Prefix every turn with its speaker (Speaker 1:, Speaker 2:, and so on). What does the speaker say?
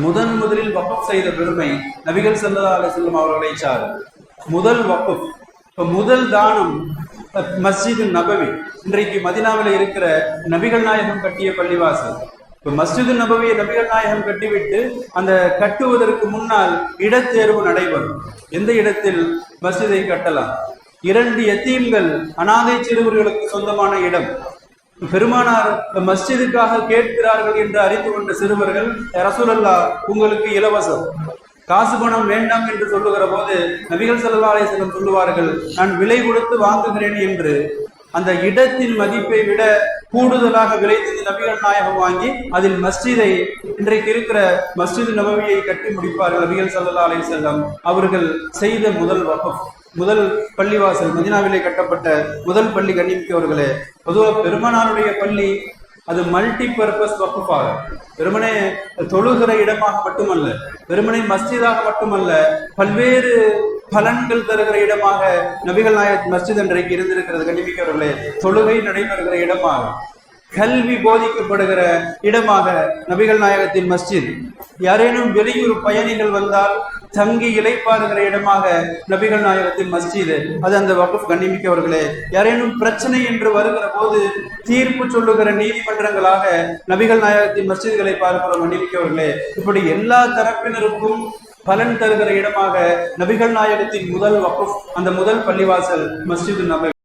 Speaker 1: முதன் முதலில் வப்பப் செய்த பெருமை நபிகள் ஸல்லல்லாஹு அலைஹி அவர்களை சார். முதல் வப்பப் இப்போ முதல் தானம் மஸ்ஜிது நபவி. இன்றைக்கு மதினாவில் இருக்கிற நபிகள் நாயகம் கட்டிய பள்ளிவாசல். இப்ப மஸ்ஜிது நபவியை நபிகள் நாயகம் கட்டிவிட்டு அந்த கட்டுவதற்கு முன்னால் இடத்தேர்வு நடைபெறும். எந்த இடத்தில்? மஸ்ஜிதை கட்டலாம். இரண்டு எத்தீம்கள் அனாதை சிறுவர்களுக்கு சொந்தமான இடம். பெருமானார் மஸ்ஜிதுக்காக கேட்கிறார்கள் என்று அறிந்து கொண்ட சிறுவர்கள் ரசூலல்லா உங்களுக்கு இலவசம். காசு பணம் வேண்டாம் என்று சொல்லுகிற போது நபிகள் ஸல்லல்லாஹு அலைஹி சொல்லுவார்கள் நான் விலை கொடுத்து வாங்குகிறேன் என்று. அந்த இடத்தின் மதிப்பை விட கூடுதலாக விலை தந்து நபிகள் நாயகம் வாங்கி அதில் மஸ்ஜிதை இன்றைக்கு இருக்கிற மஸ்ஜித் நபவியை கட்டி முடிப்பார்கள் நபிகள் ஸல்லல்லாஹு செல்லம் அவர்கள் செய்த முதல் வகம் முதல் பள்ளிவாசல் மதினாவிலே கட்டப்பட்ட முதல் பள்ளி கண்ணிமிக்கவர்களே பொதுவாக பெருமனாருடைய பள்ளி அது மல்டி பர்பஸ் வகுப்பாக. வெறுமனே தொழுகிற இடமாக மட்டுமல்ல வெறுமனே மஸ்ஜிதாக மட்டுமல்ல பல்வேறு பலன்கள் தருகிற இடமாக நபிகள் நாயக் மஸ்ஜித் இன்றைக்கு இருந்திருக்கிறது கண்டிப்பிக்கவர்களே தொழுகை நடைபெறுகிற இடமாக. கல்வி போதிக்கப்படுகிற இடமாக நபிகள் நாயகத்தின் மஸ்ஜித். யாரேனும் வெளியூர் பயணிகள் வந்தால் தங்கி இலைப்பாருகிற இடமாக நபிகள் நாயகத்தின் மஸ்ஜிது அது அந்த வகுப் கண்ணிமிக்கவர்களே. யாரேனும் பிரச்சனை என்று வருகிற போது தீர்ப்பு சொல்லுகிற நீதிமன்றங்களாக நபிகள் நாயகத்தின் மஸ்ஜித்களை பார்க்கிற மன்னிமிக்கவர்களே இப்படி எல்லா தரப்பினருக்கும் பலன் தருகிற இடமாக நபிகள் நாயகத்தின் முதல் வகுப் அந்த முதல் பள்ளிவாசல் மஸ்ஜிது நபி